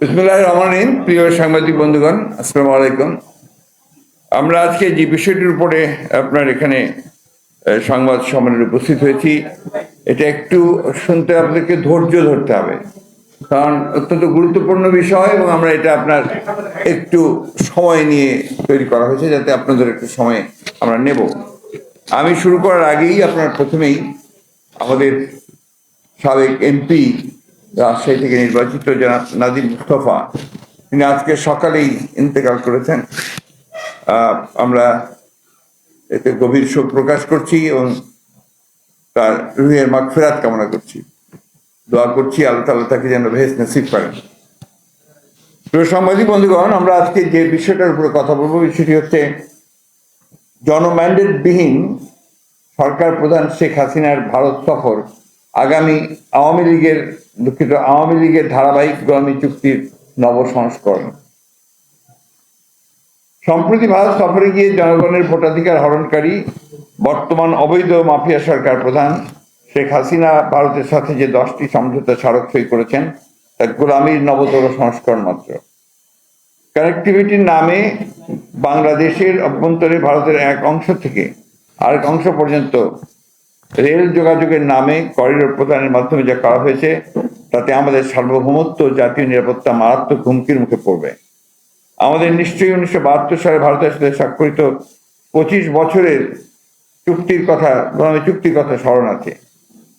বিসমুল্লাহ রহমানিন প্রিয় সাংবাদিক বন্ধুগণ, আসসালামু আলাইকুম। আমরা আজকে যে বিষয়টির উপরে আপনার এখানে সংবাদ সম্মেলনে উপস্থিত হয়েছি, এটা একটু শুনতে আপনাদেরকে ধৈর্য ধরতে হবে। কারণ অত্যন্ত গুরুত্বপূর্ণ বিষয় এবং আমরা এটা আপনার একটু সময় নিয়ে তৈরি করা হয়েছে যাতে আপনাদের একটু সময় আমরা নেব। আমি শুরু করার আগেই আপনার প্রথমেই আমাদের সাবেক এমপি রাজশাহী থেকে নির্বাচিত জনাব নাদিম মুস্তফা, তিনি আজকে সকালেই ইন্তেকাল করেছেন। আমরা এতে গভীর শোক প্রকাশ করছি এবং তার রুহের মাগফিরাত কামনা করছি। দোয়া করছি আল্লাহ তাআলা তাকে যেন ভেস নসিব করেন। প্রিয় সাংবাদিক বন্ধুগণ, আমরা আজকে যে বিষয়টার উপরে কথা বলব বিষয়টি হচ্ছে জনম্যান্ডেটবিহীন সরকার প্রধান শেখ হাসিনার ভারত সফর। আগামী আওয়ামী লীগের, দুঃখিত, আওয়ামী লীগের ধারাবাহিক গোলামী চুক্তির নব সংস্করণ সম্প্রতি ভারত সফরে গিয়ে জনগণের ভোটাধিকার হরণকারী, বর্তমান অবৈধ মাফিয়া সরকার প্রধান শেখ হাসিনা ভারতের সাথে যে দশটি সমঝোতা স্মারক সই করেছেন, তা গোলামীর নবতর সংস্করণ মাত্র। কানেক্টিভিটির নামে বাংলাদেশের অভ্যন্তরে ভারতের এক অংশ থেকে আরেক অংশ পর্যন্ত রেল যোগাযোগের নামে করিডোর প্রদানের মাধ্যমে যা করা হয়েছে, তাতে আমাদের সার্বভৌমত্ব জাতীয় নিরাপত্তা মারাত্মক হুমকির মুখে পড়বে। আমাদের নিশ্চয়ই উনিশশো বাহাত্তর সালে ভারতের সাথে স্বাক্ষরিত পঁচিশ বছরের চুক্তির কথা গোলামী চুক্তির কথা স্মরণ আছে।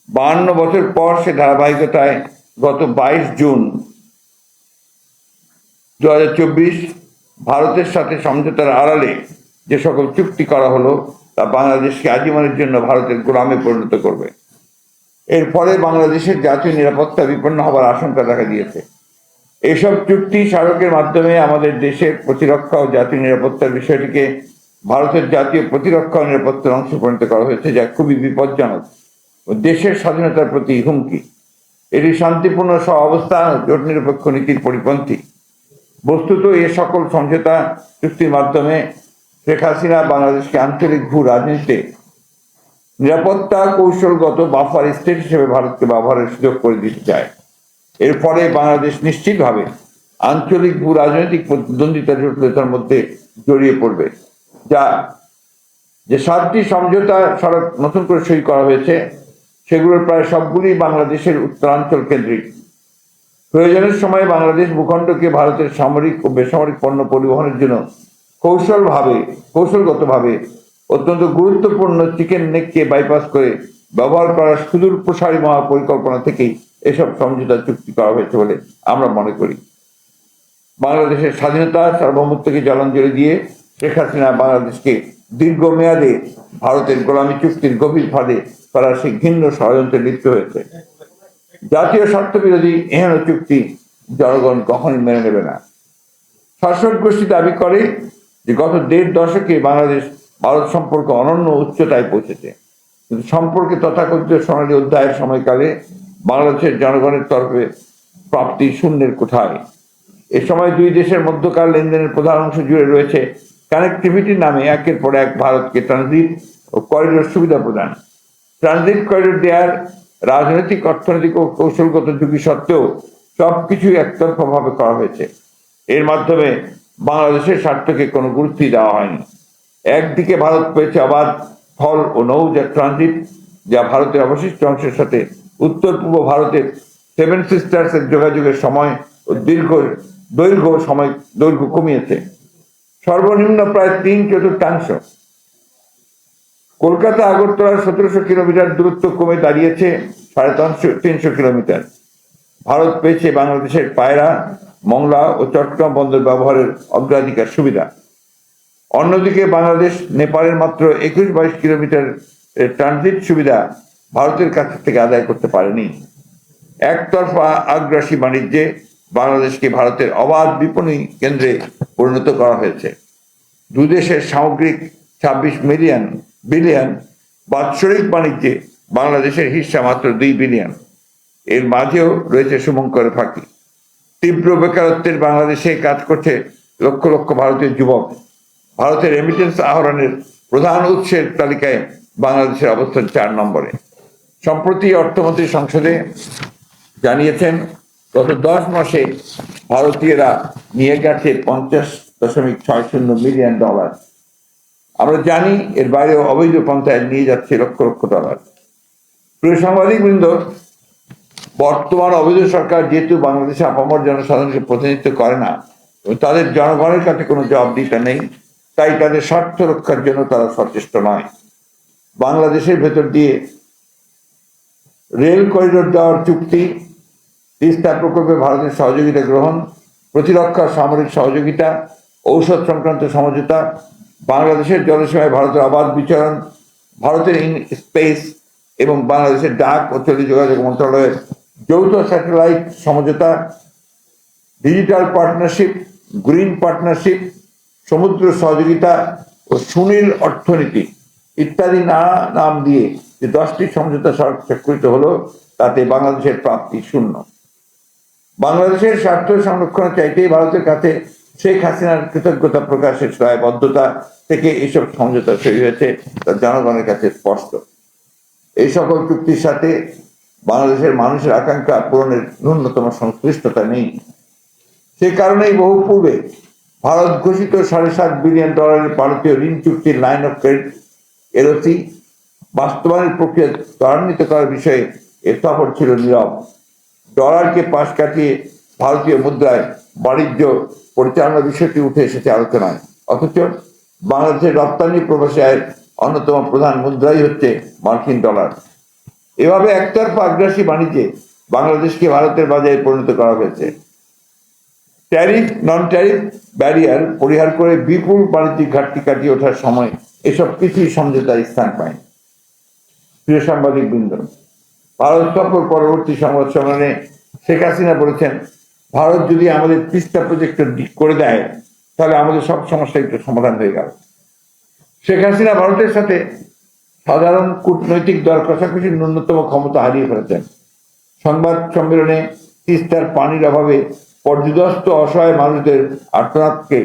বাহান্ন বছর পর সে ধারাবাহিকতায় গত বাইশ জুন দু হাজার চব্বিশ ভারতের সাথে সমঝোতার আড়ালে যে সকল চুক্তি করা হলো তা বাংলাদেশকে আজীবনের জন্য ভারতের গোলামে পরিণত করবে। এর ফলে বাংলাদেশের জাতীয় নিরাপত্তা বিপন্ন হবার আশঙ্কা দেখা দিয়েছে। এসব চুক্তি স্মারকের মাধ্যমে আমাদের দেশের প্রতিরক্ষা ও জাতীয় নিরাপত্তার বিষয়টিকে ভারতের জাতীয় প্রতিরক্ষা ও নিরাপত্তার অংশ পরিণত করা হয়েছে, যা খুবই বিপজ্জনক। ও দেশের স্বাধীনতার প্রতি হুমকি। এটি শান্তিপূর্ণ সহ অবস্থা জোট নিরপেক্ষ নীতির পরিপন্থী। বস্তুত এ সকল সমঝোতা চুক্তির মাধ্যমে শেখ হাসিনা বাংলাদেশকে আঞ্চলিক ভূ রাজনীতিতে নিরাপত্তা কৌশলগত বাফার স্টেট হিসেবে ভারতকে ব্যবহারের সুযোগ করে দিতে চায়। এর ফলে বাংলাদেশ নিশ্চিতভাবে আঞ্চলিক ভূ রাজনৈতিক প্রতিদ্বন্দ্বিতা জটিলতার মধ্যে জড়িয়ে পড়বে, যা যে সাতটি সমঝোতা সড়ক নতুন করে সই করা হয়েছে, সেগুলোর প্রায় সবগুলি বাংলাদেশের উত্তরাঞ্চল কেন্দ্রিক। প্রয়োজনের সময় বাংলাদেশ ভূখণ্ডকে ভারতের সামরিক ও বেসামরিক পণ্য পরিবহনের জন্য কৌশলভাবে, কৌশলগতভাবে অত্যন্ত গুরুত্বপূর্ণ চিকেন নেককে বাইপাস করে ব্যবহার করার সুদূর প্রসারী মহা পরিকল্পনা থেকেই এসব সমঝোতা চুক্তি করা হয়েছে বলে আমরা মনে করি। বাংলাদেশের স্বাধীনতা সার্বভৌমত্বকে জলাঞ্জলি দিয়ে শেখ হাসিনা বাংলাদেশকে দীর্ঘমেয়াদে ভারতের গোলামী চুক্তির গভীর ফাঁদে করার সেই ঘৃণ্য ষড়যন্ত্রে লিপ্ত হয়েছে। জাতীয় স্বার্থ বিরোধী এহেন চুক্তি জনগণ কখনই মেনে নেবে না। শাসক গোষ্ঠী দাবি করে যে গত দেড় দশকে বাংলাদেশ ভারত সম্পর্ক অনন্য উচ্চতায় পৌঁছেছে। কিন্তু সম্পর্কে তথাকথিত সোনালী অধ্যায়ের সময়কালে বাংলাদেশের জনগণের তরফে প্রাপ্তি শূন্যের কোথায় এ সময় দুই দেশের মধ্যকার লেনদেনের প্রধান অংশ জুড়ে রয়েছে কানেক্টিভিটির নামে একের পর এক ভারতকে ট্রানজিট ও করিডোর সুবিধা প্রদান। ট্রানজিট করিডোর দেওয়ার রাজনৈতিক, অর্থনৈতিক ও কৌশলগত ঝুঁকি সত্ত্বেও সবকিছুই একতরফাভাবে করা হয়েছে। এর মাধ্যমে বাংলাদেশের স্বার্থকে কোনো গুরুত্বই দেওয়া হয়নি। একদিকে ভারত পেয়েছে অবাধ ফল ও নৌজা ট্রানজিট, যা ভারতের অবশিষ্ট অংশের সাথে উত্তর পূর্ব ভারতের সেভেন সিস্টার্স এর যোগাযোগের সময় ও দীর্ঘ দৈর্ঘ্য সময় দৈর্ঘ্য কমিয়েছে। সর্বনিম্ন প্রায় তিন চতুর্থাংশ। কলকাতা আগরতলার সতেরোশো কিলোমিটার দূরত্ব কমে দাঁড়িয়েছে সাড়ে তিনশো কিলোমিটার। ভারত পেয়েছে বাংলাদেশের পায়রা মংলা ও চট্টগ্রাম বন্দর ব্যবহারের অগ্রাধিকার সুবিধা। অন্যদিকে বাংলাদেশ, নেপালের মাত্র একুশ বাইশ কিলোমিটার ট্রানজিট সুবিধা ভারতের কাছ থেকে আদায় করতে পারেনি। একতরফা আগ্রাসী বাণিজ্যে বাংলাদেশকে ভারতের অবাধ বিপণী কেন্দ্রে পরিণত করা হয়েছে। দুদেশের সামগ্রিক ছাব্বিশ মিলিয়ন, বিলিয়ন বাৎসরিক বাণিজ্যে বাংলাদেশের হিস্সা মাত্র দুই বিলিয়ন। এর মাঝেও রয়েছে শুভঙ্কর ফাঁকি। তীব্র বেকারত্বের বাংলাদেশে কাজ করছে লক্ষ লক্ষ ভারতীয় যুবক। ভারতের রেমিটেন্স আহরণের প্রধান উৎসের তালিকায় বাংলাদেশের অবস্থান চার নম্বরে। সম্প্রতি অর্থমন্ত্রী সংসদে জানিয়েছেন, গত দশ মাসে ভারতীয়রা নিয়ে গেছে পঞ্চাশ দশমিক ছয় শূন্য মিলিয়ন ডলার। আমরা জানি এর বাইরে অবৈধ পন্থায় নিয়ে যাচ্ছে লক্ষ লক্ষ ডলার। প্রিয় সাংবাদিক বৃন্দ বর্তমান অবৈধ সরকার যেহেতু বাংলাদেশে আপামর জনসাধারণকে প্রতিনিধিত্ব করে না তাদের জনগণের কাছে কোনো জবাবদিহিতা নেই, তাই তাদের স্বার্থ রক্ষার জন্য তারা সচেষ্ট নয়। বাংলাদেশের ভেতর দিয়ে রেল করিডোর দেওয়ার চুক্তি, তিস্তা প্রকল্পে ভারতের সহযোগিতা গ্রহণ, প্রতিরক্ষা, সামরিক সহযোগিতা, ঔষধ সংক্রান্ত সমঝোতা, বাংলাদেশের জলসীমায় ভারতের অবাধ বিচরণ, ভারতের ইন, স্পেস এবং বাংলাদেশের ডাক ও টেলিযোগাযোগ মন্ত্রণালয়ের যৌথ স্যাটেলাইট সমঝোতা, ডিজিটাল পার্টনারশিপ, গ্রিন পার্টনারশিপ, সমুদ্র সহযোগিতা ও সুনীল অর্থনীতি ইত্যাদি নানা নাম দিয়ে যে দশটি সমঝোতা স্বাক্ষরিত হলো, তাতে বাংলাদেশের প্রাপ্তি শূন্য। বাংলাদেশের স্বার্থ সংরক্ষণের চাইতেই ভারতের কাছে শেখ হাসিনার কৃতজ্ঞতা প্রকাশের দায়বদ্ধতা থেকে এইসব সমঝোতা তৈরি হয়েছে, তা জনগণের কাছে স্পষ্ট। এই সকল চুক্তির সাথে বাংলাদেশের মানুষের আকাঙ্ক্ষা পূরণের ন্যূনতম সংশ্লিষ্টতা নেই। সে কারণেই বহু পূর্বে ভারত ঘোষিত সাড়ে সাত বিলিয়ন ডলারের ভারতীয় ঋণ চুক্তির লাইন অফ ক্রেডিট, এলওসি, বাস্তবায়নের প্রক্রিয়া ত্বরান্বিত করার বিষয়ে এ সফর ছিল নীরব। ডলারকে পাশ কাটিয়ে ভারতীয় মুদ্রায় বাণিজ্য পরিচালনা বিষয়টি উঠে এসেছে আলোচনায়। অথচ বাংলাদেশের রপ্তানি প্রবাসী আয়ের অন্যতম প্রধান মুদ্রাই হচ্ছে মার্কিন ডলার। এভাবে একতরফা আগ্রাসী বাণিজ্যে বাংলাদেশকে ভারতের বাজারে পরিণত করা হয়েছে। ট্যারিফ নন ট্যারিফ ব্যারিয়ার পরিহার করে বিপুল বাণিজ্যিক ঘাটতি কাটিয়ে ওঠার সময় এসব কিছুই সমঝোতার স্থান পায়। প্রিয় সাংবাদিক বৃন্দ, ভারত সফর পরবর্তী সংবাদ সম্মেলনে শেখ হাসিনা বলেছেন, ভারত যদি আমাদের তিস্তা প্রজেক্টের দিক করে দেয়, তাহলে আমাদের সব সমস্যা একটু সমাধান হয়ে গেল। শেখ হাসিনা ভারতের সাথে সাধারণ কূটনৈতিক দর কষাকষির ন্যূনতম ক্ষমতা হারিয়ে ফেলেছেন। সংবাদ সম্মেলনে তিস্তার পানির অভাবে পর্যদস্ত অসহায় মানুষদের আর্তনাদকে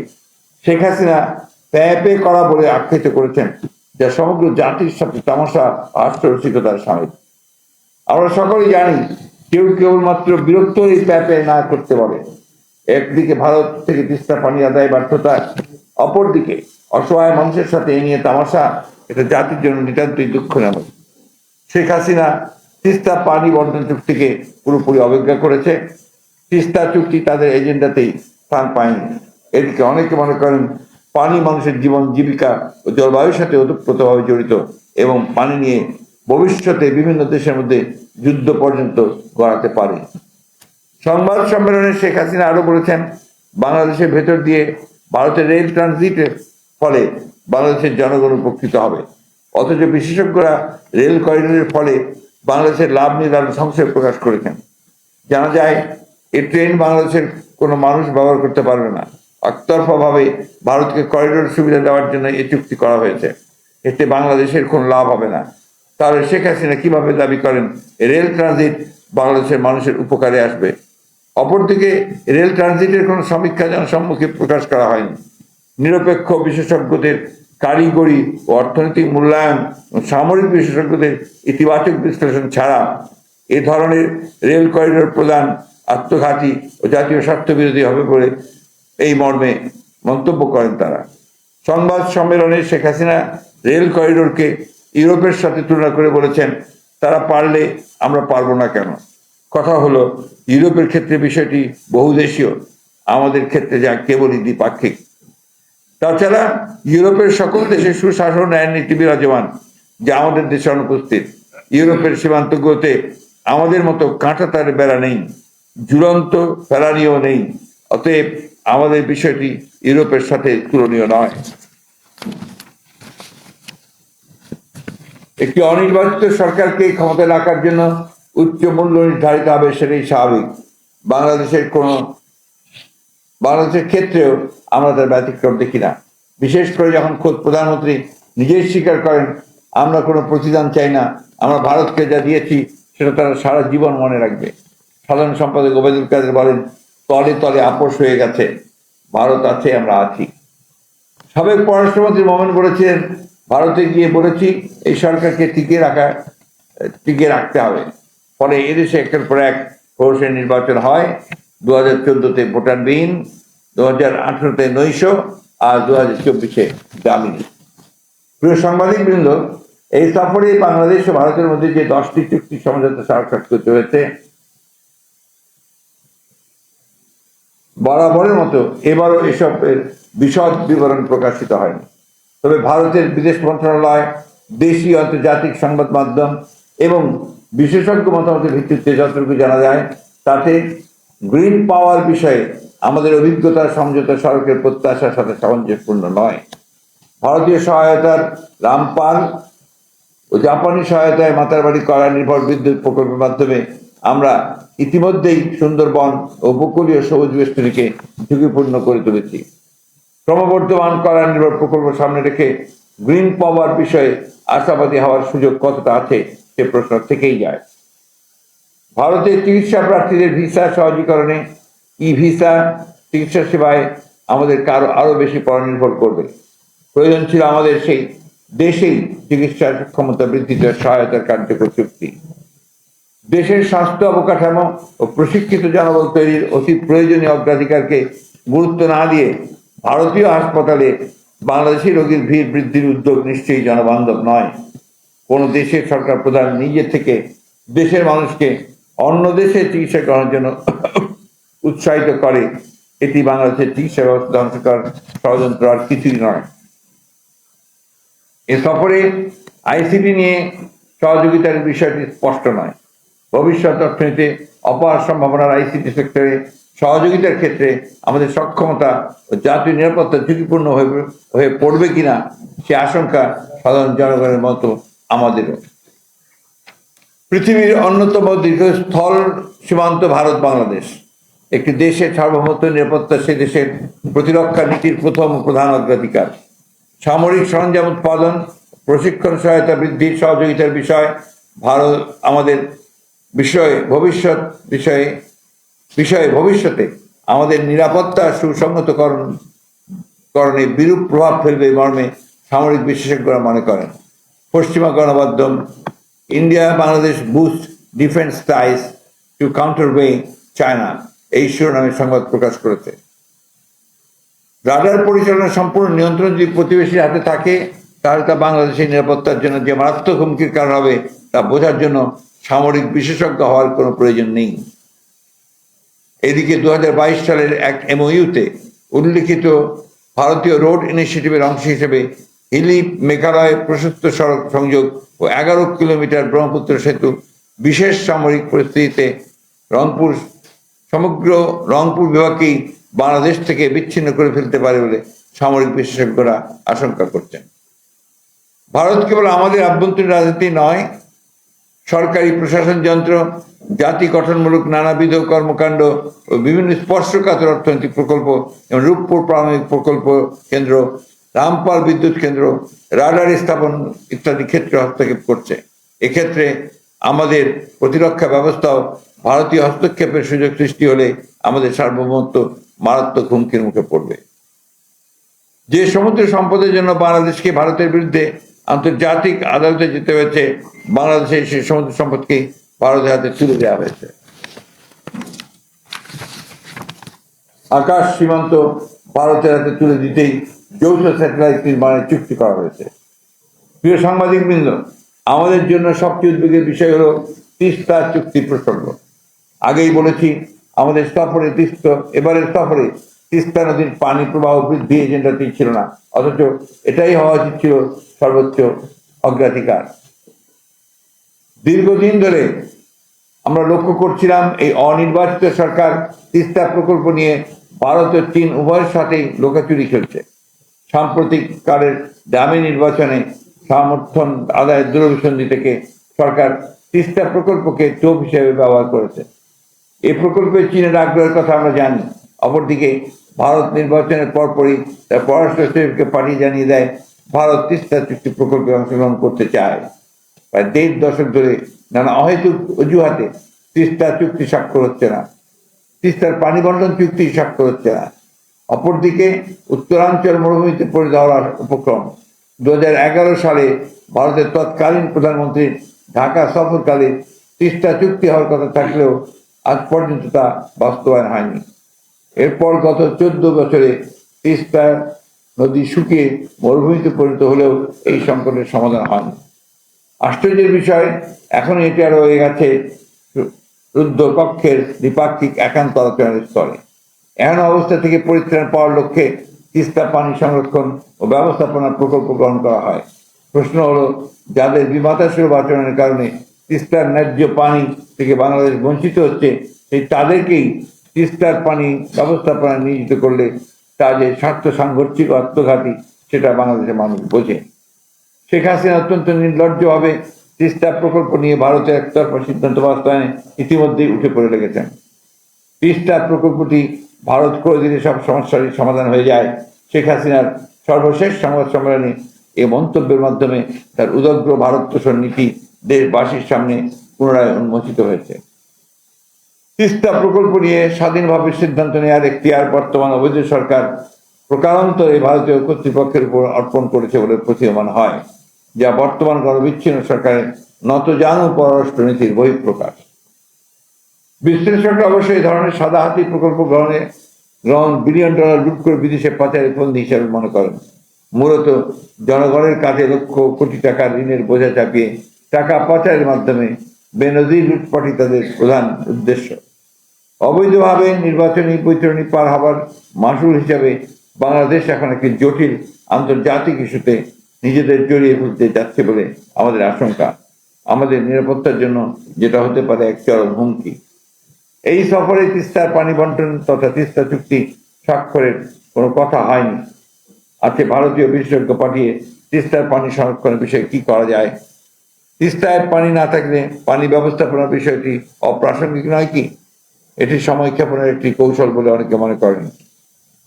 শেখ হাসিনা প্যাপে করা বলে আখ্যায়িত করেছেন, যা সমগ্র জাতির সাথে তামাশা আষ্টরসিকতার সামিল আমরা সকলেই জানি, কেউ কেবলমাত্র বিরক্ত এই প্যাপে না করতে পারে। একদিকে ভারত থেকে তিস্তা পানি আদায় ব্যর্থতা অপরদিকে অসহায় মানুষের সাথে এ নিয়ে তামাশা, এটা জাতির জন্য নিতান্তই দুঃখজনক। শেখ হাসিনা তিস্তা পানি বন্টন চুক্তিকে পুরোপুরি অবজ্ঞা করেছে। তিস্তা চুক্তি তাদের এজেন্ডাতেই স্থান পায়নি। এদিকে অনেকে মনে করেন পানি মানুষের জীবন, জীবিকা ও জলবায়ুর সাথে ওতপ্রোতভাবে জড়িত এবং পানি নিয়ে ভবিষ্যতে বিভিন্ন দেশের মধ্যে যুদ্ধ পর্যন্ত গড়াতে পারে। সংবাদ সম্মেলনে শেখ হাসিনা আরও বলেছেন, বাংলাদেশের ভেতর দিয়ে ভারতের রেল ট্রানজিটের ফলে বাংলাদেশের জনগণ উপকৃত হবে। অথচ বিশেষজ্ঞরা রেল করিডোরের ফলে বাংলাদেশের লাভ নিয়ে তারা সংশয় প্রকাশ করেছেন। জানা যায়, এই ট্রেন বাংলাদেশের কোনো মানুষ ব্যবহার করতে পারবে না। একতরফাভাবে ভারতকে করিডোর সুবিধা দেওয়ার জন্য এই চুক্তি করা হয়েছে। এতে বাংলাদেশের কোনো লাভ হবে না। তাহলে শেখ হাসিনা কীভাবে দাবি করেন, রেল ট্রানজিট বাংলাদেশের মানুষের উপকারে আসবে? অপরদিকে রেল ট্রানজিটের কোনো সমীক্ষা জনসম্মুখে প্রকাশ করা হয়নি। নিরপেক্ষ বিশেষজ্ঞদের কারিগরি ও অর্থনৈতিক মূল্যায়ন সামরিক বিশেষজ্ঞদের ইতিবাচক বিশ্লেষণ ছাড়া এ ধরনের রেল করিডোর প্রদান আত্মঘাতী ও জাতীয় স্বার্থ বিরোধী হবে বলে এই মর্মে মন্তব্য করেন তারা। সংবাদ সম্মেলনে শেখ হাসিনা রেল করিডোরকে ইউরোপের সাথে তুলনা করে বলেছেন, তারা পারলে আমরা পারব না কেন? কথা হলো, ইউরোপের ক্ষেত্রে বিষয়টি বহুদেশীয়, আমাদের ক্ষেত্রে যা কেবলই দ্বিপাক্ষিক। তাছাড়া, ইউরোপের সকল দেশে সুশাসন ন্যায় নীতি বিরাজমান, যা আমাদের দেশে অনুপস্থিত। ইউরোপের সীমান্তগুলোতে আমাদের মতো কাঁটা তার বেড়া নেই, ঝুলন্ত ফেলানিও নেই, অতএব আমাদের বিষয়টি ইউরোপের সাথে তুলনীয় নয়। একটি অনির্বাচিত সরকারকে ক্ষমতায় রাখার জন্য উচ্চ মূল্য নির্ধারিত হবে সেটাই স্বাভাবিক। বাংলাদেশের কোনো বাংলাদেশের ক্ষেত্রেও আমরা তার ব্যতিক্রম দেখি না। বিশেষ করে যখন খোদ প্রধানমন্ত্রী নিজেই স্বীকার করেন, আমরা কোনো প্রতিদান চাই না, আমরা ভারতকে যা দিয়েছি সেটা তারা সারা জীবন মনে রাখবে। সাধারণ সম্পাদক ওবেদুল কাদের বলেন, তলে তলে আপোষ হয়ে গেছে, ভারত আছে, আমরা আছি। সাবেক পররাষ্ট্রমন্ত্রী মোমেন বলেছিলেন ভারতে গিয়ে বলেছি, এই সরকারকে টিকিয়ে রাখা টিকিয়ে রাখতে হবে। ফলে এদেশে একের পর এক ষোড়শের নির্বাচন হয়। দু হাজার চোদ্দতে ভোটারবিহীন দু হাজার আঠারোতে নৈশ, আর দু হাজার চব্বিশে দামিনী প্রিয় সাংবাদিক বৃন্দ এই সফরে বাংলাদেশ ও ভারতের মধ্যে যে দশটি চুক্তি সমঝোতা সাক্ষাৎ করতে হয়েছে, বরাবরের মতো এবারও এসবের বিশদ বিবরণ প্রকাশিত হয়নি। তবে ভারতের বিদেশ মন্ত্রণালয়, দেশীয় আন্তর্জাতিক সংবাদ মাধ্যম এবং বিশেষজ্ঞ মতামতের ভিত্তিতে যতটুকু জানা যায়, তাতে গ্রিন পাওয়ার বিষয়ে আমাদের অভিজ্ঞতা, সমঝোতা, সড়কের প্রত্যাশার সাথে সামঞ্জস্যপূর্ণ নয়। ভারতীয় সহায়তার রামপাল ও জাপানি সহায়তায় মাতারবাড়ি করা নির্ভর বিদ্যুৎ প্রকল্পের মাধ্যমে আমরা ইতিমধ্যেই সুন্দরবন ও উপকূলীয় সবুজ বেষ্টনীকে ঝুঁকিপূর্ণ করে তুলেছি। ক্রমবর্ধমান করা নির্ভর প্রকল্প সামনে রেখে গ্রিন পাওয়ার বিষয়ে আশাবাদী হওয়ার সুযোগ কতটা আছে সে প্রশ্ন থেকেই যায়। ভারতের চিকিৎসা প্রার্থীদের ভিসা সহজীকরণে ই ভিসা চিকিৎসা সেবায় আমাদের কারও আরও বেশি পরনির্ভর করবে। প্রয়োজন ছিল আমাদের সেই দেশেই চিকিৎসার ক্ষমতা বৃদ্ধিতে সহায়তার কার্যকর চুক্তি। দেশের স্বাস্থ্য অবকাঠামো ও প্রশিক্ষিত জনবল তৈরির অতি প্রয়োজনীয় অগ্রাধিকারকে গুরুত্ব না দিয়ে ভারতীয় হাসপাতালে বাংলাদেশি রোগীর ভিড় বৃদ্ধির উদ্যোগ নিশ্চয়ই জনবান্ধব নয়। কোনো দেশের সরকার প্রধান নিজে থেকে দেশের মানুষকে অন্য দেশে চিকিৎসা করার জন্য উৎসাহিত করে, এটি বাংলাদেশের চিকিৎসা ব্যবস্থা ধ্বংস করার ষড়যন্ত্র আর কিছুই নয়। এ সফরে আইসিটি নিয়ে সহযোগিতার বিষয়টি স্পষ্ট নয়। ভবিষ্যৎ অর্থনীতিতে অপার সম্ভাবনার আইসিটি সেক্টরে সহযোগিতার ক্ষেত্রে আমাদের সক্ষমতা ও জাতীয় নিরাপত্তা ঝুঁকিপূর্ণ হয়ে হয়ে পড়বে কিনা সে আশঙ্কা সাধারণ জনগণের মতো আমাদেরও। পৃথিবীর অন্যতম দীর্ঘস্থল সীমান্ত ভারত বাংলাদেশ। একটি দেশের সার্বভৌমত্ব নিরাপত্তা সে দেশের প্রতিরক্ষা নীতির প্রথম প্রধান অগ্রাধিকার। সামরিক সরঞ্জাম উৎপাদন, প্রশিক্ষণ সহায়তা বৃদ্ধির সহযোগিতার বিষয় ভারত আমাদের বিষয়ে ভবিষ্যৎ বিষয়ে বিষয়ে ভবিষ্যতে আমাদের নিরাপত্তা সুসংগতকরণ, করণে বিরূপ প্রভাব ফেলবে মর্মে সামরিক বিশেষজ্ঞরা মনে করেন। পশ্চিমা গণমাধ্যম India Bangladesh boost defence ties to counter way China এই শিরোনামে সংবাদ প্রকাশ করেছে। রাডার পরিচালনার সম্পূর্ণ নিয়ন্ত্রণ যদি প্রতিবেশীর হাতে থাকে, তাহলে তা বাংলাদেশের নিরাপত্তার জন্য যে মারাত্মক হুমকির কারণ হবে, তা বোঝার জন্য সামরিক বিশেষজ্ঞ হওয়ার কোনো প্রয়োজন নেই। এদিকে দু হাজার বাইশ সালের এক এমওইউতে উল্লিখিত ভারতীয় রোড ইনিশিয়েটিভের অংশ হিসেবে হিলি মেঘালয় প্রশস্ত সড়ক সংযোগ ও এগারো কিলোমিটার ব্রহ্মপুত্র সেতু বিশেষ সামরিক পরিস্থিতিতে রংপুর, সমগ্র রংপুর বিভাগকেই বাংলাদেশ থেকে বিচ্ছিন্ন করে ফেলতে পারে বলে সামরিক বিশেষজ্ঞরা আশঙ্কা করছেন। ভারত কেবল আমাদের আভ্যন্তরীণ রাজনীতি নয়, সরকারি প্রশাসন যন্ত্র, জাতি গঠনমূলক নানাবিধ কর্মকাণ্ড ও বিভিন্ন স্পর্শকাতর অর্থনৈতিক প্রকল্প এবং রূপপুর প্রাথমিক প্রকল্প কেন্দ্র রামপাল বিদ্যুৎ কেন্দ্র, রাডার স্থাপন ইত্যাদি ক্ষেত্রে হস্তক্ষেপ করছে। এক্ষেত্রে আমাদের প্রতিরক্ষা ব্যবস্থাও ভারতীয় হস্তক্ষেপের সুযোগ সৃষ্টি হলে আমাদের সার্বভৌমত্ব মারাত্মক হুমকির মুখে পড়বে। যে সমুদ্র সম্পদের জন্য বাংলাদেশকে ভারতের বিরুদ্ধে আন্তর্জাতিক আদালতে যেতে হয়েছে বাংলাদেশের সেই সমুদ্র সম্পদকে ভারতের হাতে তুলে দেওয়া হয়েছে। আকাশ সীমান্ত ভারতের হাতে তুলে দিতেই যৌথ স্যাটেলাইট নির্মাণের চুক্তি করা হয়েছে। প্রিয় সাংবাদিক বৃন্দ আমাদের জন্য সবচেয়ে উদ্বেগের বিষয় হলো তিস্তা চুক্তি প্রসঙ্গ। আগেই বলেছি, আমাদের সফরে তিস্তা, এবারের সফরে তিস্তা নদীর পানি প্রবাহ বৃদ্ধি এজেন্ডাটি ছিল না। অথচ এটাই হওয়া উচিত ছিল সর্বোচ্চ অগ্রাধিকার। দীর্ঘদিন ধরে আমরা লক্ষ্য করছিলাম, এই অনির্বাচিত সরকার তিস্তা প্রকল্প নিয়ে ভারত ও চীন উভয়ের সাথেই লোকাচুরি খেলছে। সাম্প্রতিক কালের দামি নির্বাচনে সমর্থন আদায়ের দূরভিসন্ধি থেকে সরকার তিস্তা প্রকল্পকে টোপ হিসেবে ব্যবহার করেছে। এই প্রকল্পে চীনের আগ্রহের কথা আমরা জানি। অপরদিকে, ভারত নির্বাচনের পরপরই তার পররাষ্ট্র সচিবকে পাঠিয়ে জানিয়ে দেয়, ভারত তিস্তা চুক্তি প্রকল্পে অংশগ্রহণ করতে চায়। প্রায় দেড় দশক ধরে নানা অহেতুক অজুহাতে তিস্তা চুক্তি স্বাক্ষর হচ্ছে না। তিস্তার পানি বন্টন চুক্তি স্বাক্ষর হচ্ছে না। অপরদিকে উত্তরাঞ্চল মরুভূমিতে পড়ে যাওয়ার উপক্রম। দু হাজার এগারো সালে ভারতের তৎকালীন প্রধানমন্ত্রী ঢাকা সফরকালে তিস্তা চুক্তি হওয়ার কথা থাকলেও আজ পর্যন্ত তা বাস্তবায়ন হয়নি। এরপর গত চোদ্দ বছরে তিস্তা নদী শুকিয়ে মরুভূমিতে পরিণত হলেও এই সংকটের সমাধান হয়নি। আশ্চর্যের বিষয় এখন এটি আরও হয়ে গেছে রুদ্ধকক্ষের দ্বিপাক্ষিক একান্ত আলোচনার স্তরে। এমন অবস্থা থেকে পরিত্রাণ পাওয়ার লক্ষ্যে তিস্তা পানি সংরক্ষণ ও ব্যবস্থাপনা প্রকল্প গ্রহণ করা হয়। প্রশ্ন হলো, যাদের বিমাতাসুলভ আচরণের কারণে তিস্তার ন্যায্য পানি থেকে বাংলাদেশ বঞ্চিত হচ্ছে, সেই তাদেরকেই তিস্তার পানি ব্যবস্থাপনা নিয়োজিত করলে তা যে স্বার্থ সাংঘর্ষিক আত্মঘাতী, সেটা বাংলাদেশের মানুষ বোঝে। শেখ হাসিনা অত্যন্ত নির্লজ্জভাবে তিস্তা প্রকল্প নিয়ে ভারতের একতরফা সিদ্ধান্ত বাস্তবায়নে ইতিমধ্যেই উঠে পড়ে লেগেছেন। তিস্তা প্রকল্পটি ভারত করে দিলে সব সমস্যারই সমাধান হয়ে যায়, শেখ হাসিনার সর্বশেষ সংবাদ সম্মেলনে এ মন্তব্যের মাধ্যমে তার উদগ্র ভারত তোষণ নীতি দেশবাসীর সামনে পুনরায় উন্মোচিত হয়েছে। তিস্তা প্রকল্প নিয়ে স্বাধীনভাবে সিদ্ধান্ত নেওয়ার এখতিয়ার বর্তমান অবৈধ সরকার প্রকারান্তরে ভারতীয় কর্তৃপক্ষের উপর অর্পণ করেছে বলে প্রতীয়মান হয়, যা বর্তমান গণবিচ্ছিন্ন সরকারের নতজানু পররাষ্ট্র নীতির বহিঃপ্রকাশ। বিশ্লেষকরা অবশ্যই এই ধরনের সাদা হাতি প্রকল্প গ্রহণে গ্রহণ বিলিয়ন ডলার লুট করে বিদেশে পাচারের ফন্দি হিসাবে মনে করেন। মূলত জনগণের কাছে লক্ষ কোটি টাকার ঋণের বোঝা চাপিয়ে টাকা পাচারের মাধ্যমে বেনজির লুটপাটি তাদের প্রধান উদ্দেশ্য। অবৈধভাবে নির্বাচনী বৈতরণী পার হবার মাসুল হিসাবে বাংলাদেশ এখন একটি জটিল আন্তর্জাতিক ইস্যুতে নিজেদের জড়িয়ে ফেলতে যাচ্ছে বলে আমাদের আশঙ্কা। আমাদের নিরাপত্তার জন্য যেটা হতে পারে এক চরম হুমকি। এই সফরে তিস্তার পানি বন্টন তথা তিস্তা চুক্তি স্বাক্ষরের কোনো কথা হয়নি। আছে ভারতীয় বিশেষজ্ঞ পাঠিয়ে তিস্তার পানি সংরক্ষণের বিষয়ে কি করা যায়? তিস্তায় পানি না থাকলে পানি ব্যবস্থাপনার বিষয়টি অপ্রাসঙ্গিক নয় কি? এটি সময় ক্ষেপণের একটি কৌশল বলে অনেকে মনে করেন।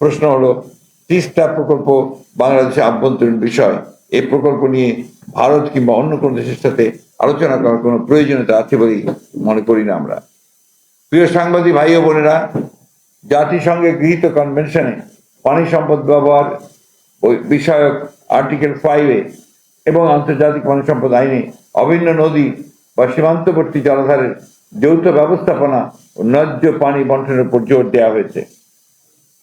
প্রশ্ন হলো, তিস্তা প্রকল্প বাংলাদেশের আভ্যন্তরীণ বিষয়। এই প্রকল্প নিয়ে ভারত কিংবা অন্য কোনো দেশের সাথে আলোচনা করার কোনো প্রয়োজনীয়তা আছে বলেই মনে করি না আমরা। প্রিয় সাংবাদিক ভাই ও বোনেরা, জাতিসংঘে গৃহীত কনভেনশনে পানি সম্পদ ব্যবহার বিষয়ক আর্টিকেল ফাইভে এবং আন্তর্জাতিক পানি সম্পদ আইনে অভিন্ন নদী বা সীমান্তবর্তী জলাধারের যৌথ ব্যবস্থাপনা ও ন্যায্য পানি বন্টনের উপর জোর দেওয়া হয়েছে।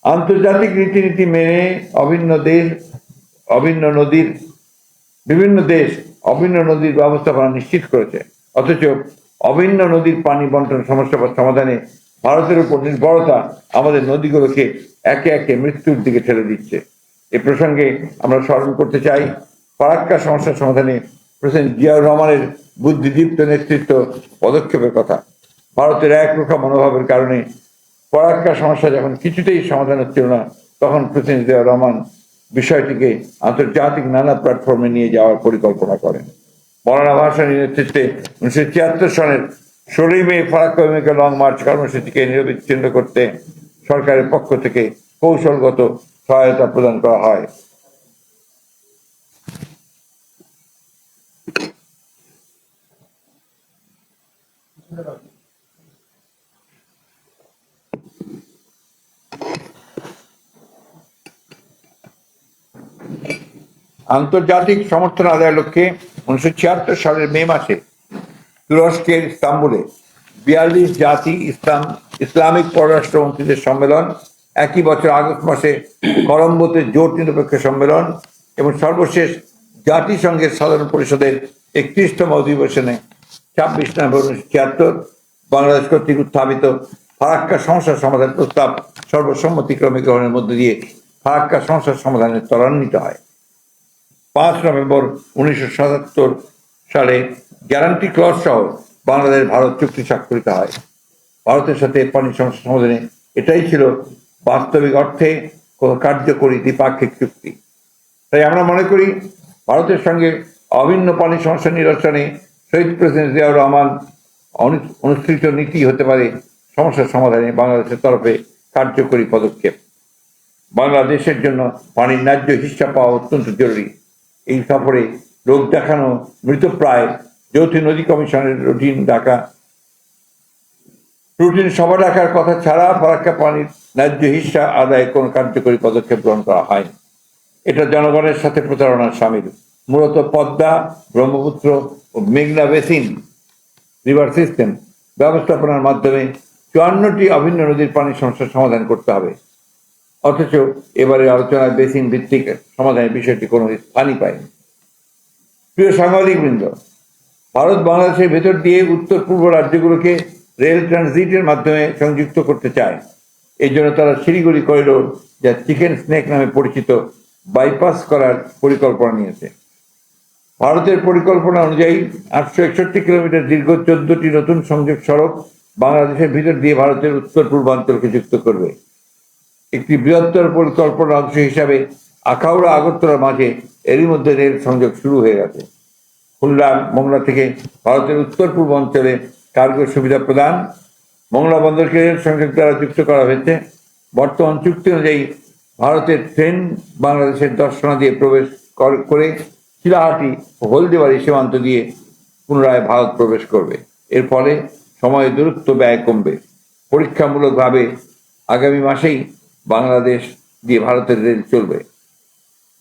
আন্তর্জাতিক রীতিনীতি মেনে অভিন্ন দেশ, অভিন্ন নদীর বিভিন্ন দেশ অভিন্ন নদীর ব্যবস্থাপনা নিশ্চিত করেছে। অথচ অভিন্ন নদীর পানি বন্টন সমস্যা সমাধানে ভারতের উপর নির্ভরতা আমাদের নদীগুলোকে একে একে মৃত্যুর দিকে ঠেলে দিচ্ছে। এ প্রসঙ্গে আমরা স্মরণ করতে চাই, ফারাক্কা সমস্যার সমাধানে প্রেসিডেন্ট জিয়াউর রহমানের বুদ্ধিদীপ্ত নেতৃত্ব পদক্ষেপের কথা। ভারতের একরোখা মনোভাবের কারণে ফরাক্কা সমস্যা যখন কিছুতেই সমাধান হচ্ছিল না তখন প্রেসিডেন্ট জিয়াউর রহমান বিষয়টিকে আন্তর্জাতিক নানা প্ল্যাটফর্মে নিয়ে যাওয়ার পরিকল্পনা করেন। মৌলানা ভাসানির নেতৃত্বে উনিশশো ছিয়াত্তর সনের ষোলোই মে ফারাক্কা লং মার্চ কর্মসূচিকে নিরবিচ্ছিন্ন করতে সরকারের পক্ষ থেকে কৌশলগত সহায়তা প্রদান করা হয়। আন্তর্জাতিক সমর্থন আদায়ের লক্ষ্যে উনিশশো ছিয়াত্তর সালের মে মাসে তুরস্কের ইস্তাম্বুলে বিয়াল্লিশ জাতি ইসলাম, ইসলামিক পররাষ্ট্রমন্ত্রীদের সম্মেলন, একই বছর আগস্ট মাসে কলম্বোতে জোট নিরপেক্ষ সম্মেলন এবং সর্বশেষ জাতিসংঘের সাধারণ পরিষদের একত্রিশতম অধিবেশনে ছাব্বিশ নভেম্বর উনিশশো ছিয়াত্তর বাংলাদেশ কর্তৃক উত্থাপিত ফারাক্কা সমস্যার সমাধান প্রস্তাব সর্বসম্মতিক্রমে গ্রহণের মধ্য দিয়ে ফারাক্কা সমস্যার সমাধানে ত্বরান্বিত হয়। পাঁচ নভেম্বর উনিশশো সাতাত্তর সালে গ্যারান্টি ক্লজ সহ বাংলাদেশ ভারত চুক্তি স্বাক্ষরিত হয়। ভারতের সাথে পানি সমস্যা সমাধানে এটাই ছিল বাস্তবিক অর্থে কোনো কার্যকরী দ্বিপাক্ষিক চুক্তি। তাই আমরা মনে করি ভারতের সঙ্গে অভিন্ন পানি সমস্যা নিরসনে শহীদ প্রেসিডেন্ট জিয়াউর রহমান অনু- অনুসৃত নীতি হতে পারে সমস্যার সমাধানে বাংলাদেশের তরফে কার্যকরী পদক্ষেপ। বাংলাদেশের জন্য পানির ন্যায্য হিসাব পাওয়া অত্যন্ত জরুরি। এই সফরে রোগ দেখানো মৃতপ্রায় যৌথ নদী কমিশনের রুটিন ডাকা রুটিন সভা ডাকার কথা ছাড়া ফারাক্কা পানির ন্যায্য হিস্সা আদায়ে কোনো কার্যকরী পদক্ষেপ গ্রহণ করা হয়নি। এটা জনগণের সাথে প্রতারণার সামিল। মূলত পদ্মা, ব্রহ্মপুত্র ও মেঘনা বেসিন রিভার সিস্টেম ব্যবস্থাপনার মাধ্যমে চুয়ান্নটি অভিন্ন নদীর পানির সমস্যার সমাধান করতে হবে। অথচ এবারে আলোচনায় বেসিন ভিত্তিক সমাধানের বিষয়টি কোনো স্থানই পায়নি। প্রিয় সাংবাদিকবৃন্দ, ভারত বাংলাদেশের ভেতর দিয়ে উত্তর পূর্ব রাজ্যগুলোকে রেল ট্রানজিটের মাধ্যমে সংযুক্ত করতে চায়। এই জন্য তারা শিলিগুড়ি করিডোর, যা চিকেন স্নেক নামে পরিচিত, বাইপাস করার পরিকল্পনা নিয়েছে। ভারতের পরিকল্পনা অনুযায়ী আটশো একষট্টি কিলোমিটার দীর্ঘ চোদ্দটি নতুন সংযোগ সড়ক বাংলাদেশের ভিতর দিয়ে ভারতের উত্তর পূর্বাঞ্চলকে যুক্ত করবে। একটি বৃহত্তর পরিকল্পনার অংশ হিসাবে আখাউড়া আগরতলার মাঝে এরই মধ্যে রেল সংযোগ শুরু হয়ে গেছে। খুলনা, মোংলা থেকে ভারতের উত্তর পূর্ব অঞ্চলে কার্গো সুবিধা প্রদান। মোংলা বন্দরকে রেল সংযোগ দ্বারা যুক্ত করা হয়েছে। বর্তমান চুক্তি অনুযায়ী ভারতের ট্রেন বাংলাদেশের দর্শনা দিয়ে প্রবেশ কর- শিলাহাটি হলদিবাড়ি সীমান্ত দিয়ে পুনরায় ভারত প্রবেশ করবে। এর ফলে সময় দূরত্ব ব্যয় কমবে। পরীক্ষামূলকভাবে আগামী মাসেই বাংলাদেশ দিয়ে ভারতের রেল চলবে।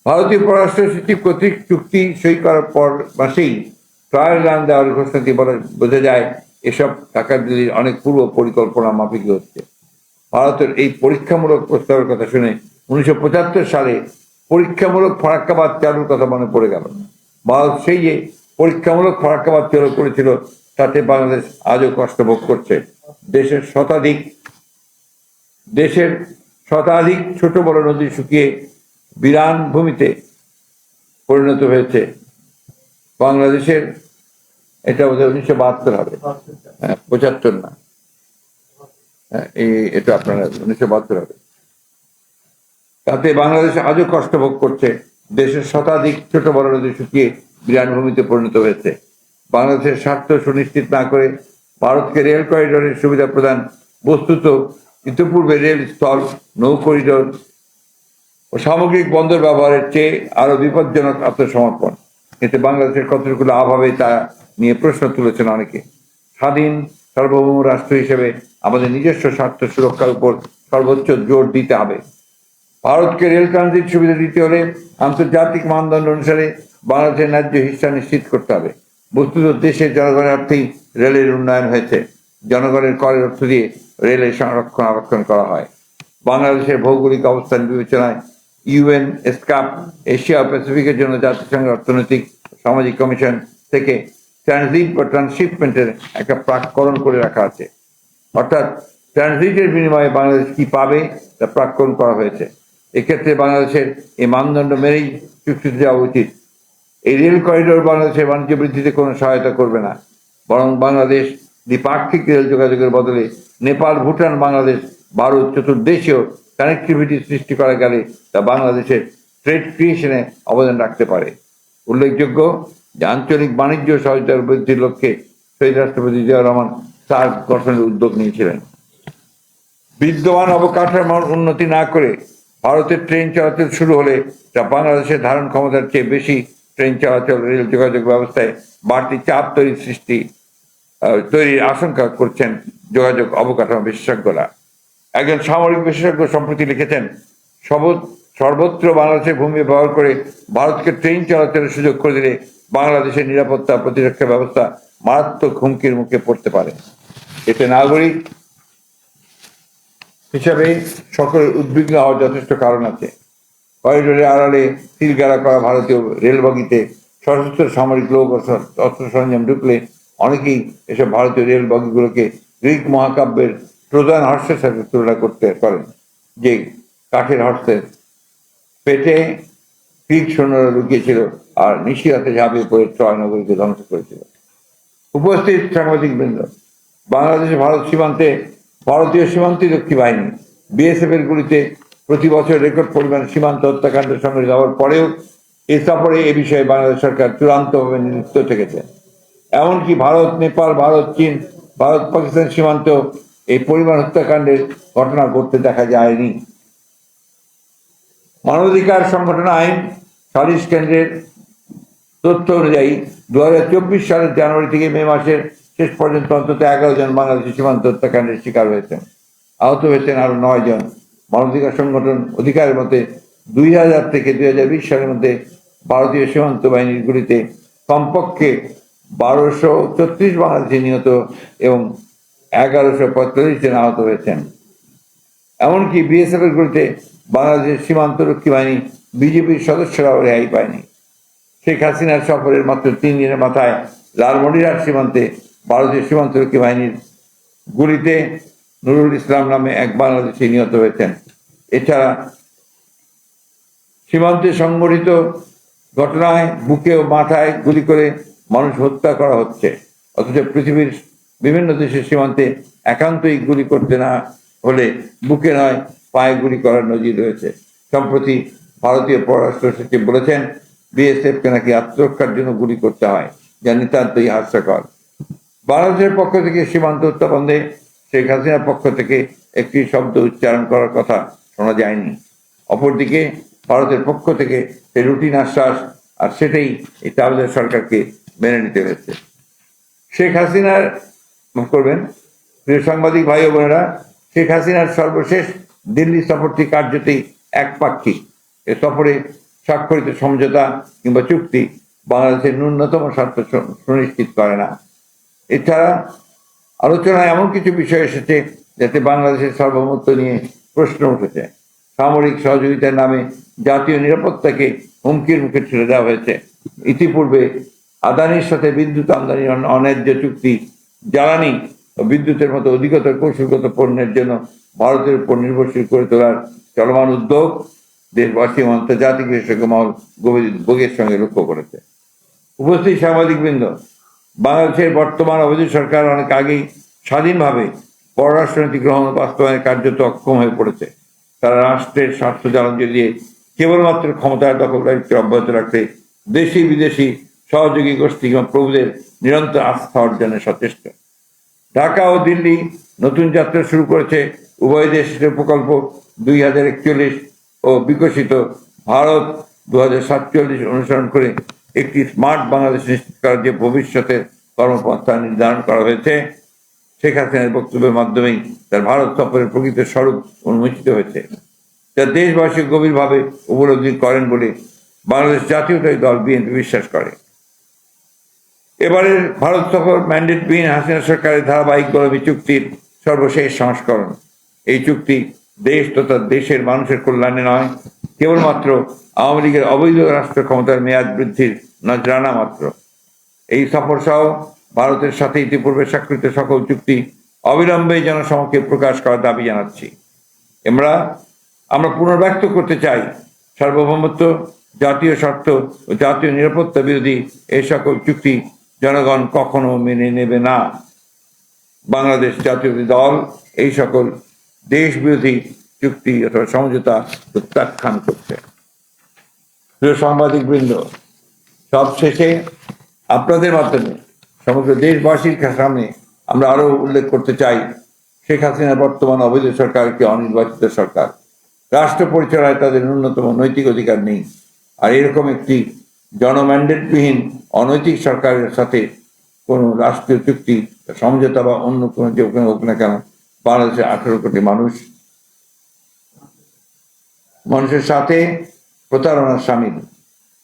ভারতীয় পররাষ্ট্র সচিব কর্তৃক চুক্তি সই করার পর মাসেই ট্রায়াল রান দেওয়ার ঘোষণাটি বলা বোঝা যায়, এসব টাকা দিল্লির অনেক পূর্ব পরিকল্পনা মাফিকই হচ্ছে। ভারতের এই পরীক্ষামূলক প্রস্তাবের কথা শুনে উনিশশো পঁচাত্তর সালে পরীক্ষামূলক ফারাক্কাবাদ চালুর কথা মনে পড়ে গেল। ভারত সেই যে পরীক্ষামূলক ফারাক্কাবাদ চালু করেছিল, তাতে বাংলাদেশ আজও কষ্ট ভোগ করছে। দেশের শতাধিক দেশের শতাধিক ছোট বড় নদী শুকিয়ে বিরান ভূমিতে পরিণত হয়েছে। বাংলাদেশের এটা বোধহয় উনিশশো বাহাত্তর হবে। হ্যাঁ পঁচাত্তর না। হ্যাঁ, এটা আপনারা উনিশশো বাহাত্তর হবে। তাতে বাংলাদেশ আজও কষ্ট ভোগ করছে। দেশের শতাধিক ছোট বড় নদী শুকিয়ে বিরান ভূমিতে পরিণত হয়েছে। বাংলাদেশের স্বার্থ সুনিশ্চিত না করে ভারতকে রেল করিডোরের সুবিধা প্রদান বস্তুত ইতিপূর্বে রেল স্থল নৌ করিডোর ও সামগ্রিক বন্দর ব্যবহারের চেয়ে আরও বিপজ্জনক আত্মসমর্পণ। এতে বাংলাদেশের কতটুকু লাভ হবে তা নিয়ে প্রশ্ন তুলেছেন অনেকে। স্বাধীন, সার্বভৌম রাষ্ট্র হিসেবে আমাদের নিজস্ব স্বার্থ সুরক্ষার উপর সর্বোচ্চ জোর দিতে হবে। ভারতকে রেল ট্রানজিট সুবিধা দিতে হলে আন্তর্জাতিক মানদণ্ড অনুসারে বাংলাদেশের ন্যায্য হিস্সা নিশ্চিত করতে হবে। বস্তুত দেশের জনগণের অর্থেই রেলের উন্নয়ন হয়েছে। জনগণের করের অর্থ দিয়ে রেলের সংরক্ষণ, আরক্ষণ করা হয়। বাংলাদেশের ভৌগোলিক অবস্থান বিবেচনায় ইউএন এসকাপ এশিয়া প্যাসিফিকের জন্য জাতিসংঘের অর্থনৈতিক সামাজিক কমিশন থেকে ট্রানজিট বা ট্রান্সশিপমেন্টের একটা প্রাককরণ করে রাখা আছে। অর্থাৎ ট্রানজিটের বিনিময়ে বাংলাদেশ কি পাবে তা প্রাক্কলন করা হয়েছে। এক্ষেত্রে বাংলাদেশের এই মানদণ্ড মেনেই চুক্তিতে যাওয়া উচিত। এই রেল করিডোর বাংলাদেশের বাণিজ্য বৃদ্ধিতে কোনো সহায়তা করবে না। বরং বাংলাদেশ দ্বিপাক্ষিক রেল যোগাযোগের বদলে নেপাল, ভুটান, বাংলাদেশ, ভারত, চতুর্দেশীয় কানেক্টিভিটি সৃষ্টি করা গেলে তা বাংলাদেশের ট্রেড ক্রিয়েশনে অবদান রাখতে পারে। উল্লেখযোগ্য, যে আঞ্চলিক বাণিজ্য সহযোগিতার বৃদ্ধির লক্ষ্যে শহীদ রাষ্ট্রপতি জিয়া রহমান সার্ক গঠনের উদ্যোগ নিয়েছিলেন। বিদ্যমান অবকাঠামোর উন্নতি না করে ভারতের ট্রেন চলাচল শুরু হলে তা বাংলাদেশের ধারণ ক্ষমতার চেয়ে বেশি ট্রেন চলাচল, রেল যোগাযোগ ব্যবস্থায় বাড়তি চাপ তৈরি সৃষ্টি তৈরির আশঙ্কা করছেন যোগাযোগ অবকাঠামো বিশেষজ্ঞরা। একজন সামরিক বিশেষজ্ঞ সম্প্রতি লিখেছেন সর্বত্র বাংলাদেশের ভূমি ব্যবহার করে ভারতকে ট্রেন চলাচলের সুযোগ করে দিলে বাংলাদেশের নিরাপত্তা প্রতিরক্ষা ব্যবস্থা মারাত্মক হুমকির মুখে পড়তে পারে। এতে নাগরিক হিসাবে সকলের উদ্বিগ্ন হওয়ার যথেষ্ট কারণ আছে। করিডোরে আড়ালে সিলগাড়া করা ভারতীয় রেলবগিতে সশস্ত্র সামরিক লোক অস্ত্র সরঞ্জাম ঢুকলে অনেকেই এসব ভারতীয় রেল বগিগুলোকে গ্রিক মহাকাব্যের প্রধান হর্ষের সাথে তুলনা করতে পারেন, যে কাঠের হর্ষের পেটে গ্রিক সৈন্যরা লুকিয়েছিল আর নিশিরাতে ঝাঁপিয়ে পড়ে ট্রয় নগরীকে ধ্বংস করেছিল। উপস্থিত সাংবাদিক বৃন্দ বাংলাদেশ ভারত সীমান্তে ভারতীয় সীমান্তরক্ষী বাহিনী বিএসএফ এর গুলিতে প্রতি বছর রেকর্ড পরিমাণ সীমান্ত হত্যাকাণ্ডের সঙ্গে যাওয়ার পরেও এ সফরে এ বিষয়ে বাংলাদেশ সরকার চূড়ান্তভাবে নিযুক্ত থেকেছে। এমনকি ভারত, নেপাল, ভারত, চীন, ভারত, পাকিস্তান সীমান্ত এই পরিমাণ হত্যাকাণ্ডের ঘটনা ঘটতে দেখা যায়নি। মানবাধিকার সংগঠন আইন, সালিশ কেন্দ্রের তথ্য অনুযায়ী দু সালের জানুয়ারি থেকে মে মাসের শেষ পর্যন্ত অন্তত এগারো জন বাংলাদেশি সীমান্ত হত্যাকাণ্ডের শিকার হয়েছেন। আহত হয়েছেন আরও নয় জন। মানবাধিকার সংগঠন অধিকারের মতে দুই হাজার থেকে দুই হাজার বিশ সালের মধ্যে ভারতীয় সীমান্ত বাহিনীর গুলিতে কমপক্ষে বারোশো ছত্রিশ বাংলাদেশি নিহত এবং এগারোশো পঁয়তাল্লিশ জন আহত হয়েছেন। এমনকি বিএসএফ এর গুলিতে বাংলাদেশের সীমান্তরক্ষী বাহিনী বিজেপির সদস্যরাও রেহাই পায়নি। শেখ হাসিনার সফরের মাত্র তিন দিনের মাথায় লালমনিরহাট সীমান্তে ভারতীয় সীমান্তরক্ষী বাহিনীর গুলিতে নুরুল ইসলাম নামে এক বাংলাদেশি নিহত হয়েছেন। এছাড়া সীমান্তে সংগঠিত ঘটনায় বুকে ও মাথায় গুলি করে মানুষ হত্যা করা হচ্ছে। অথচ পৃথিবীর বিভিন্ন দেশের সীমান্তে একান্তই গুলি করতে না হলে বুকে নয় পায়ে গুলি করার নজির রয়েছে। সম্প্রতি ভারতীয় পররাষ্ট্র সচিব বলেছেন, বিএসএফকে নাকি আত্মরক্ষার জন্য গুলি করতে হয়, যা নিতান্তই হাস্যকর। বাংলাদেশের পক্ষ থেকে সীমান্ত হত্যা বন্ধে শেখ হাসিনার পক্ষ থেকে একটি শব্দ উচ্চারণ করার কথা শোনা যায়নি। অপরদিকে ভারতের পক্ষ থেকে সেই রুটিন আশ্বাস, আর সেটাই এই তাহলে সরকারকে মেনে নিতে হয়েছে। শেখ হাসিনার, মাফ করবেন সাংবাদিক ভাই ও বোনেরা, শেখ হাসিনার সর্বশেষ দিল্লি সফরটি কার্যতেই একপাক্ষিক। এ সফরে স্বাক্ষরিত সমঝোতা কিংবা চুক্তি বাংলাদেশের ন্যূনতম স্বার্থ সুনিশ্চিত করে না। এছাড়া আলোচনায় এমন কিছু বিষয় এসেছে যাতে বাংলাদেশের সার্বভৌমত্ব নিয়ে প্রশ্ন উঠেছে। সামরিক সহযোগিতার নামে জাতীয় নিরাপত্তাকে হুমকির মুখে ছেড়ে দেওয়া হয়েছে। ইতিপূর্বে আদানির সাথে বিদ্যুৎ আমদানির অন- অন্যায্য চুক্তি জ্বালানি বিদ্যুতের মতো অধিকতর কৌশলগত পণ্যের জন্য ভারতের উপর নির্ভরশীল করে তোলার চলমান উদ্যোগ দেশবাসী ও আন্তর্জাতিক বিশেষজ্ঞ মহল উদ্যোগের সঙ্গে লক্ষ্য করেছে। উপস্থিত সাংবাদিকবৃন্দ, বাংলাদেশের বর্তমান অবৈধ সরকার অনেক আগেই স্বাধীনভাবে পররাষ্ট্রনীতি গ্রহণ বাস্তবায়নের কার্যত অক্ষম হয়ে পড়েছে। তারা রাষ্ট্রের স্বার্থ জ্বালান দিয়ে কেবলমাত্র ক্ষমতার দখলদারিত্ব অব্যাহত রাখতে দেশি বিদেশি সহযোগী গোষ্ঠী কিংবা প্রভুদের নিরন্তর আস্থা অর্জনে সচেষ্ট। ঢাকা ও দিল্লি নতুন যাত্রা শুরু করেছে উভয় দেশের প্রকল্প দুই হাজার একচল্লিশ ও বিকশিত ভারত দু হাজার সাতচল্লিশ অনুসরণ করে একটি স্মার্ট বাংলাদেশ নিশ্চিত করার যে ভবিষ্যতের কর্মপন্থা নির্ধারণ করা হয়েছে, শেখ হাসিনার বক্তব্যের মাধ্যমেই তার ভারত সফরের প্রকৃত স্বরূপ উন্মোচিত হয়েছে। যা দেশবাসী গভীরভাবে উপলব্ধি করেন বলে বাংলাদেশ জাতীয়তায় দল বিএনপি বিশ্বাস করে। এবারের ভারত সফর ম্যান্ডেটবিহীন হাসিনা সরকারের ধারাবাহিক গোলামী চুক্তির সর্বশেষ সংস্করণ। এই চুক্তি দেশ তথা দেশের মানুষের কল্যাণে নয়, কেবলমাত্র আওয়ামী লীগের অবৈধ রাষ্ট্র ক্ষমতার মেয়াদ বৃদ্ধির নজরানা মাত্র। এই সফর সহ ভারতের সাথে ইতিপূর্বে স্বাক্ষরিত সকল চুক্তি অবিলম্বে জনসমক্ষে প্রকাশ করার দাবি জানাচ্ছি। আমরা আমরা পুনর্ব্যক্ত করতে চাই সার্বভৌমত্ব, জাতীয় স্বার্থ ও জাতীয় নিরাপত্তা বিরোধী এই সকল চুক্তি জনগণ কখনো মেনে নেবে না। বাংলাদেশ জাতীয় দল, এই সকল দেশ বিরোধী চুক্তি অথবা সমঝোতা প্রত্যাখ্যান করছে। প্রিয় সাংবাদিক বৃন্দ সব শেষে আপনাদের মাধ্যমে সমগ্র দেশবাসীর সামনে আমরা আরও উল্লেখ করতে চাই, শেখ হাসিনার বর্তমান অবৈধ সরকার একটি অনির্বাচিত সরকার? রাষ্ট্র পরিচালনায় তাদের ন্যূনতম নৈতিক অধিকার নেই। আর এরকম একটি জনম্যান্ডেটবিহীন অনৈতিক সরকারের সাথে কোনো রাষ্ট্রীয় চুক্তি, সমঝোতা বা অন্য কোনো যে হোক না কেন বাংলাদেশের আঠেরো কোটি মানুষ। মানুষের সাথে প্রতারণার সামিল।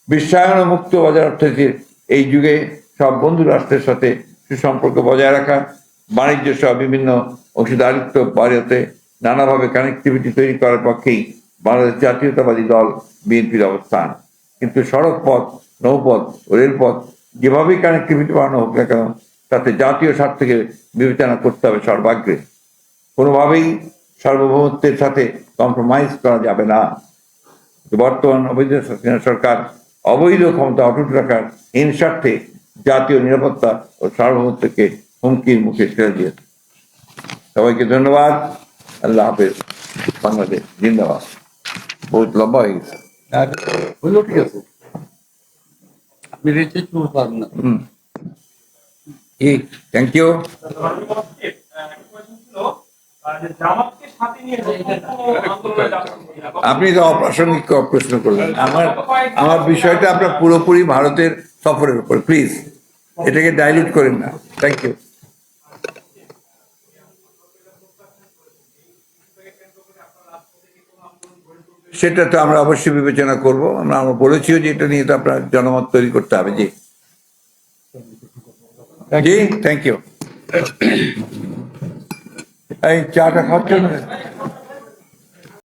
বিশ্বায়ন ও মুক্ত বাজার অর্থনীতির এই যুগে সব বন্ধু রাষ্ট্রের সাথে সুসম্পর্ক বজায় রাখা, বাণিজ্য সহ বিভিন্ন অংশীদারিত্ব বাড়াতে নানাভাবে কানেক্টিভিটি তৈরি করার পক্ষেই বাংলাদেশ জাতীয়তাবাদী দল, বিএনপির অবস্থান। কিন্তু সড়ক পথ নৌপথ, রেলপথ, যেভাবেই কানেক্টিভিটি বাড়ানো হোক না কেন, তাতে জাতীয় স্বার্থকে বিবেচনা করতে হবে সর্বাগ্রে। কোনোভাবেই সার্বভৌমত্বের সাথে কম্প্রোমাইজ করা যাবে না। বর্তমান অবৈধ সরকার, অবৈধ ক্ষমতা অটুট রাখার হীন জাতীয় নিরাপত্তা ও সার্বভৌমত্বকে হুমকির মুখে ঠেলে দিয়েছে। সবাইকে ধন্যবাদ। আল্লাহ হাফেজ। বাংলাদেশ জিন্দাবাদ। বহুত লম্বা হয়ে গেছে। ঠিক আছে। ইউ আপনি তো অপ্রাসঙ্গিক প্রশ্ন করলেন। আমার আমার বিষয়টা আপনার পুরোপুরি ভারতের সফরের উপর প্লিজ এটাকে ডাইলুট করেন না। থ্যাংক ইউ সেটা তো আমরা অবশ্যই বিবেচনা করব। আমরা আমরা বলেছিও যে এটা নিয়ে তো আপনার জনমত তৈরি করতে হবে। জি। জি থ্যাংক ইউ এই চাটা খাওয়ার না